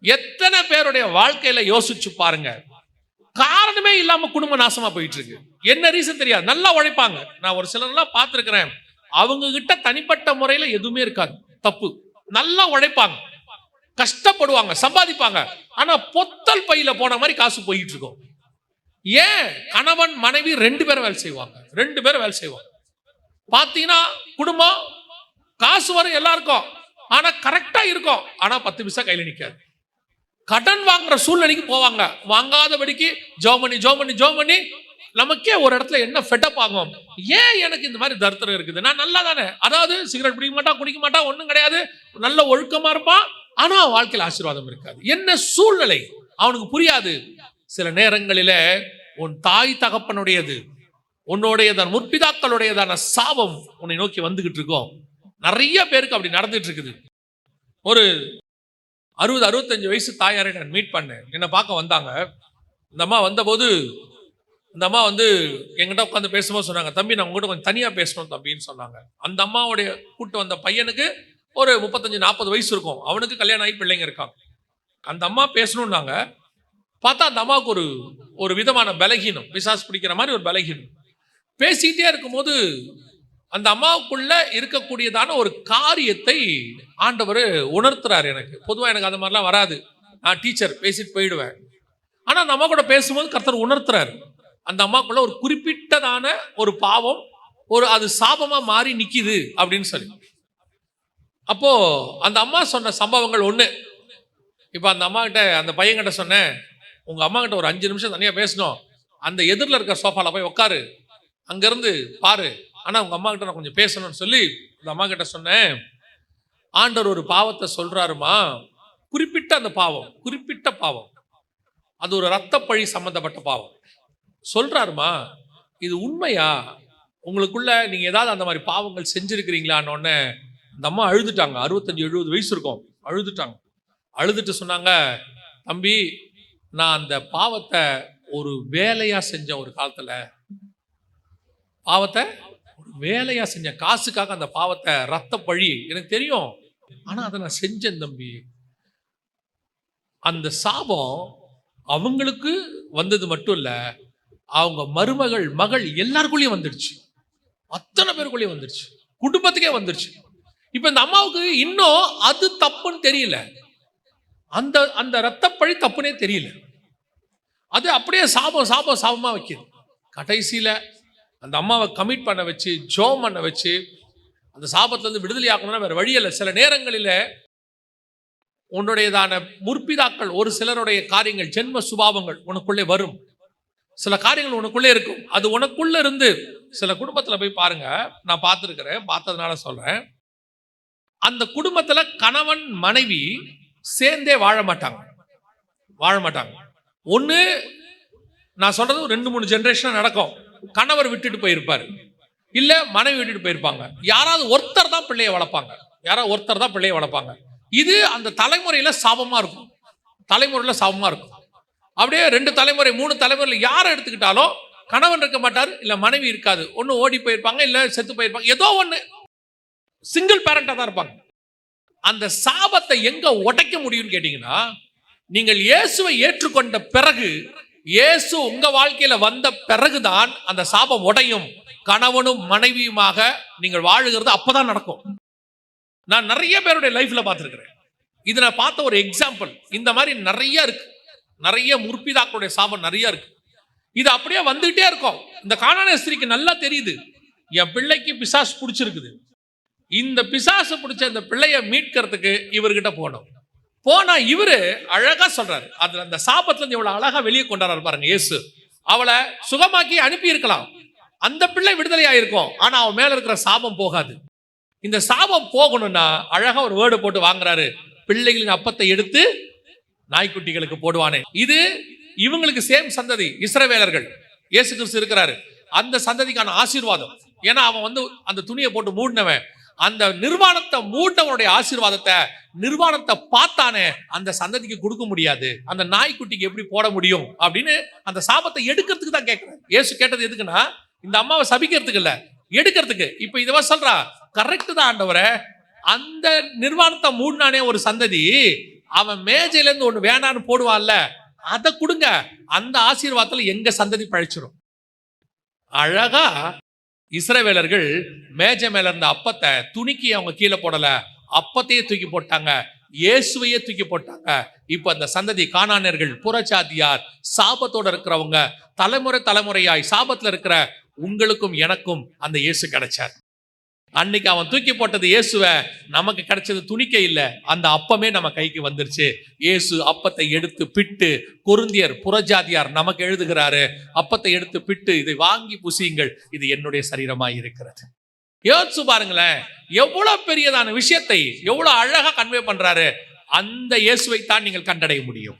எத்தனை பேருடைய வாழ்க்கையில யோசிச்சு பாருங்க. காரணமே இல்லாம குடும்ப நாசமா போயிட்டு இருக்கு என்ன ரீசன் தெரியாது நல்லா உழைப்பாங்க. நான் ஒரு சிலர்லாம் பார்த்துருக்கிறேன். அவங்க கிட்ட தனிப்பட்ட முறையில எதுவுமே இருக்காது. தப்பு. நல்லா உழைப்பாங்க. கஷ்டப்படுவாங்க சம்பாதிப்பாங்க. ஆனா பொத்தல் பையில போன மாதிரி காசு போயிட்டு இருக்கும் ஏன்? கணவன் மனைவி ரெண்டு பேரும் வேலை செய்வாங்க. ரெண்டு பேரும் வேலை செய்வாங்க. பார்த்தீங்கன்னா குடும்பம் காசு வரும் எல்லாருக்கும். ஆனா கரெக்டா இருக்கும். ஆனா பத்து பைசா கையில நிக்காது. கடன் வாங்குற சூழ்நிலைக்கு போவாங்க. வாங்காதபடிக்கு ஜோமணி ஜோ பண்ணி நமக்கே ஒரு இடத்துல என்ன ஃபெட்டப் ஆகும்? ஏன் எனக்கு இந்த மாதிரி தரித்திரம் இருக்குது? நான் நல்லா தானே அதாவது சிகரெட் பிடிக்க மாட்டான் குடிக்க மாட்டான் ஒன்றும் கிடையாது. நல்ல ஒழுக்கமா இருப்பான் ஆனால் வாழ்க்கையில் ஆசீர்வாதம் இருக்காது. என்ன சூழ்நிலை? அவனுக்கு புரியாது. சில நேரங்களில் உன் தாய் தகப்பனுடையது உன்னுடையதான முற்பிதாக்களுடையதான சாபம் உன்னை நோக்கி வந்துகிட்டு இருக்கோம். நிறைய பேருக்கு அப்படி நடந்துட்டு இருக்குது. ஒரு அறுபது அறுபத்தஞ்சு வயசு தாயாரை நான் மீட் பண்ணேன். என்னை பார்க்க வந்தாங்க. இந்த அம்மா வந்தபோது இந்த அம்மா வந்து எங்கிட்ட உட்காந்து பேசும்போது சொன்னாங்க தம்பி நான் உங்ககிட்ட கொஞ்சம் தனியாக பேசணும் தம்பின்னு சொன்னாங்க. அந்த அம்மாவுடைய கூட்டு வந்த பையனுக்கு ஒரு முப்பத்தஞ்சு நாற்பது வயசு இருக்கும். அவனுக்கு கல்யாணம் ஆகி பிள்ளைங்க இருக்காங்க. அந்த அம்மா பேசணும்னாங்க. பார்த்தா அந்த அம்மாவுக்கு ஒரு ஒரு விதமான பலகீனம். விசாஸ் பிடிக்கிற மாதிரி ஒரு பலகீனம். பேசிக்கிட்டே இருக்கும்போது அந்த அம்மாவுக்குள்ள இருக்கக்கூடியதான ஒரு காரியத்தை ஆண்டவர் உணர்த்துறாரு எனக்கு. பொதுவாக எனக்கு அந்த மாதிரிலாம் வராது. நான் டீச்சர் பேசிட்டு போயிடுவேன். ஆனால் அந்த அம்மா கூட பேசும்போது கர்த்தர் உணர்த்துறாரு. அந்த அம்மாக்குள்ள ஒரு குறிப்பிட்டதான ஒரு பாவம் ஒரு அது சாபமாக மாறி நிற்கிது அப்படின்னு சொல்லி. அப்போ அந்த அம்மா சொன்ன சம்பவங்கள் ஒன்று இப்போ அந்த அம்மா கிட்ட அந்த பையன்கிட்ட சொன்னேன் உங்கள் அம்மா கிட்ட ஒரு அஞ்சு நிமிஷம் தனியாக பேசணும். அந்த எதிரில் இருக்க சோஃபாவில் போய் உட்காரு அங்கேருந்து பாரு. ஆனால் உங்கள் அம்மா கிட்ட நான் கொஞ்சம் பேசணும்னு சொல்லி அந்த அம்மா கிட்ட சொன்னேன். ஆண்டவர் ஒரு பாவத்தை சொல்கிறாருமா குறிப்பிட்ட அந்த பாவம் குறிப்பிட்ட பாவம். அது ஒரு ரத்தப்பழி சம்மந்தப்பட்ட பாவம். சொல்கிறாருமா இது உண்மையா? உங்களுக்குள்ள நீங்கள் ஏதாவது அந்த மாதிரி பாவங்கள் செஞ்சுருக்கிறீங்களான்னு உடனே அந்த அம்மா அழுதுட்டாங்க. அறுபத்தஞ்சு எழுபது வயசு இருக்கும். அழுதுட்டாங்க. அழுதுட்டு சொன்னாங்க தம்பி நான் அந்த பாவத்தை ஒரு வேலையாக செஞ்சேன் ஒரு காலத்தில். பாவத்தை? வேலையாக வேலையா செஞ்சேன் காசுக்காக அந்த பாவத்தை ரத்த பழி. எனக்கு தெரியும். ஆனால் அதை நான் செஞ்சேன் தம்பி. அந்த சாபம் அவங்களுக்கு வந்தது மட்டும் இல்லை அவங்க மருமகள் மகள் எல்லாருக்குள்ளேயும் வந்துடுச்சு. அத்தனை பேருக்குள்ளேயும் வந்துடுச்சு. குடும்பத்துக்கே வந்துடுச்சு. இப்போ இந்த அம்மாவுக்கு இன்னும் அது தப்புன்னு தெரியல. அந்த அந்த ரத்தப்பழி தப்புனே தெரியல. அது அப்படியே சாபம் சாபம் சாபமா வைக்குது. கடைசியில அந்த அம்மாவை கமிட் பண்ண வச்சு ஜோம் பண்ண வச்சு அந்த சாபத்திலிருந்து விடுதலை ஆகணும்னா வேறு வழி இல்லை. சில நேரங்களில் உன்னுடையதான முற்பிதாக்கள் ஒரு சிலருடைய காரியங்கள் ஜென்ம சுபாவங்கள் உனக்குள்ளே வரும். சில காரியங்கள் உனக்குள்ளே இருக்கும். அது உனக்குள்ளே இருந்து சில குடும்பத்தில் போய் பாருங்க நான் பார்த்துருக்கிறேன் பார்த்ததுனால சொல்கிறேன் அந்த குடும்பத்தில் கணவன் மனைவி சேர்ந்தே வாழ மாட்டாங்க. வாழ மாட்டாங்க. ஒன்று நான் சொல்கிறது ரெண்டு மூணு ஜென்ரேஷனாக நடக்கும். கணவர் விட்டுட்டு போயிருப்பார். இல்ல மனைவி விட்டுட்டு போயிருப்பாங்க. யாராவது ஒருத்தர் தான் பிள்ளைய வளர்ப்பாங்க. யாராவது ஒருத்தர் தான் பிள்ளைய வளர்ப்பாங்க. இது அந்த தலைமுறையில சாபமா இருக்கும். தலைமுறையில சாபமா இருக்கும். அப்படியே ரெண்டு தலைமுறை மூணு தலைமுறையில் யாரை எடுத்துக்கிட்டாலும் கணவன் இருக்க மாட்டார் இல்ல மனைவி இருக்காது. ஒன்று ஓடி போயிருப்பாங்க இல்ல செத்து போயிருப்பாங்க. ஏதோ ஒண்ணு. சிங்கிள் பேரண்டா தான் இருப்பாங்க. அந்த சாபத்தை எங்க உடைக்க முடியும்னு கேட்டீங்கன்னா நீங்கள் இயேசுவை ஏற்றுக்கொண்ட பிறகு இயேசு உங்க வாழ்க்கையில வந்த பிறகுதான் அந்த சாபம் உடையும். கணவனும் மனைவியுமாக நீங்கள் வாழுகிறது அப்பதான் நடக்கும். நான் நிறைய பேருடைய லைஃப்ல பார்த்துருக்கிறேன். இது நான் பார்த்த ஒரு எக்ஸாம்பிள் இந்த மாதிரி நிறைய இருக்கு. நிறைய முற்பிதாக்களுடைய சாபம் நிறைய இருக்கு. இது அப்படியே வந்துகிட்டே இருக்கும். இந்த காணான ஸ்திரிக்கு நல்லா தெரியுது. என் பிள்ளைக்கு பிசாசு பிடிச்சிருக்குது. இந்த பிசாசு பிடிச்ச இந்த பிள்ளைய மீட்கிறதுக்கு இவர்கிட்ட போனோம். போனா இவரு அழகா சொல்றாரு. அதுல அந்த சாபத்துல இருந்து இவ்வளவு அழகா வெளியே கொண்டாடுறாரு பாருங்க இயேசு. அவளை சுகமாக்கி அனுப்பி இருக்கலாம் அந்த பிள்ளை விடுதலை ஆயிருக்கும் ஆனா அவன் மேல இருக்கிற சாபம் போகாது. இந்த சாபம் போகணும்னா அழகா ஒரு வேர்டு போட்டு வாங்குறாரு. பிள்ளைகளின் அப்பத்தை எடுத்து நாய்க்குட்டிகளுக்கு போடுவானே. இது இவங்களுக்கு சேம் சந்ததி இஸ்ரவேலர்கள். இயேசு கிறிஸ்து இருக்கிறாரு. அந்த சந்ததிக்கான ஆசீர்வாதம். ஏன்னா அவன் வந்து அந்த துணியை போட்டு மூடினவன். அந்த நிர்வாணத்தை மூட்டவனுடைய ஆசீர்வாதத்தை நிர்வாணத்தை பார்த்தானே அந்த சந்ததிக்கு கொடுக்க முடியாது. அந்த நாய்க்குட்டிக்கு எப்படி போட முடியும் அப்படின்னு அந்த சாபத்தை எடுக்கிறதுக்கு தான் கேட்குறேன் ஏசு கேட்டது எதுக்குன்னா இந்த அம்மாவை சபிக்கிறதுக்கு இல்லை எடுக்கிறதுக்கு. இப்போ இதுவா சொல்றா கரெக்ட் தான் ஆண்டவரை. அந்த நிர்வாணத்தை மூடினானே ஒரு சந்ததி அவன் மேஜையிலேருந்து ஒன்று வேணான்னு போடுவான்ல அதை கொடுங்க. அந்த ஆசீர்வாதத்தில் எங்க சந்ததி பழிச்சிடும் அழகா இஸ்ரவேலர்கள் மேஜை மேல இருந்த அப்பத்தை துணிக்கி அவங்க கீழே போடலை அப்பத்தையே தூக்கி போட்டாங்க இயேசுவையே தூக்கி போட்டாங்க. இப்ப அந்த சந்ததி காணானியர்கள் புறச்சாதியார் சாபத்தோட இருக்கிறவங்க தலைமுறை தலைமுறையாய் சாபத்துல இருக்கிற உங்களுக்கும் எனக்கும் அந்த இயேசு கிடைச்சார். அன்னைக்கு அவன் தூக்கி போட்டது இயேசுவை நமக்கு கிடைச்சது துணிக்க இல்லை அந்த அப்பமே நம்ம கைக்கு வந்துருச்சு. இயேசு அப்பத்தை எடுத்து பிட்டு குருந்தியர் புறஜாதியார் நமக்கு எழுதுகிறாரு அப்பத்தை எடுத்து பிட்டு இதை வாங்கி புசியுங்கள் இது என்னுடைய சரீரமாய் இருக்கிறது. யோசிச்சு பாருங்களேன் எவ்வளோ பெரியதான விஷயத்தை எவ்வளோ அழகாக கன்வே பண்ணுறாரு அந்த இயேசுவை தான் நீங்கள் கண்டடைய முடியும்.